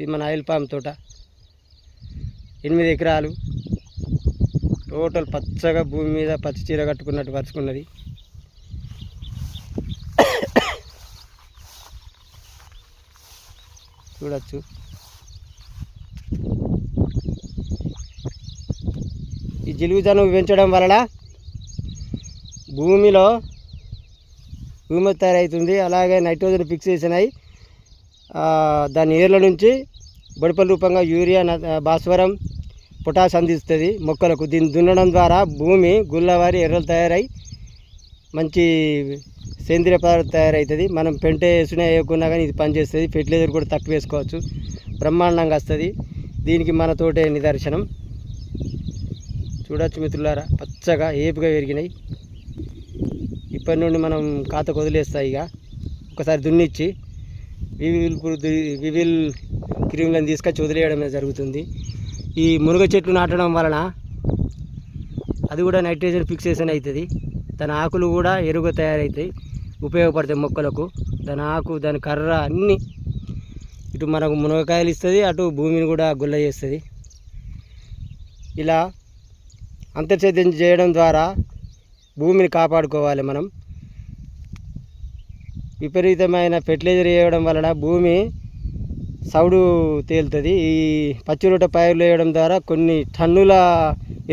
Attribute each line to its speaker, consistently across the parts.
Speaker 1: ఇది మన oil palm తోట. ఎనిమిది ఎకరాలు. టోటల్ పచ్చగా భూమి మీద పచ్చి చీర కట్టుకున్నట్టు పరుచుకున్నది. చూడచ్చు. ఈ జిలుగుతనం పెంచడం వలన భూమిలో భూమి తయారవుతుంది అలాగే నైట్రోజన్ ఫిక్సేషన్ అయి దాని ఏర్ల నుంచి బడుపల రూపంగా యూరియా న- భాస్వరం పొటాష్ అందిస్తుంది. మొక్కలకు దీన్ని దున్నడం ద్వారా భూమి గుల్లవారి ఎర్రలు తయారై మంచి సేంద్రియ పదార్థం తయారవుతుంది మనం పెంట వేసినా వేయకున్నా కానీ ఇది పనిచేస్తుంది. ఫెర్టిలైజర్ కూడా తక్కువ వేసుకోవచ్చు. బ్రహ్మాండంగా వస్తుంది. దీనికి మన తోటే నిదర్శనం. చూడొచ్చు మిత్రులారా పచ్చగా ఏపుగా పెరిగినాయి. ఇప్పటి నుండి మనం కాత వదిలేస్తాయి ఇక. ఒకసారి దున్నిచ్చి వివిల్ వి వివిల్ క్రిములను తీసుకొచ్చి వదిలేయడం జరుగుతుంది. ఈ మునగ చెట్లు నాటడం వలన అది కూడా నైట్రోజన్ ఫిక్సేషన్ అవుతుంది. దాని ఆకులు కూడా ఎరుగు తయారవుతాయి ఉపయోగపడతాయి మొక్కలకు. దాని ఆకు దాని కర్ర అన్నీ ఇటు మనకు మునగకాయలు ఇస్తుంది అటు భూమిని కూడా గుల్ల చేస్తుంది. ఇలా అంతర్సేద్యం చేయడం ద్వారా భూమిని కాపాడుకోవాలి మనం. విపరీతమైన ఫెర్టిలైజర్ వేయడం వలన భూమి సౌడు తేలుతుంది. ఈ పచ్చిరొట్ట పైర్లు వేయడం ద్వారా కొన్ని టన్నుల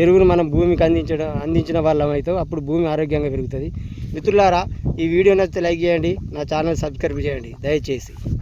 Speaker 1: ఎరువును మనం భూమికి అందించడం అందించిన వాళ్ళం అయితే అప్పుడు భూమి ఆరోగ్యంగా పెరుగుతుంది. మిత్రులారా ఈ వీడియో నచ్చితే లైక్ చేయండి నా ఛానల్ సబ్స్క్రైబ్ చేయండి. దయచేసి.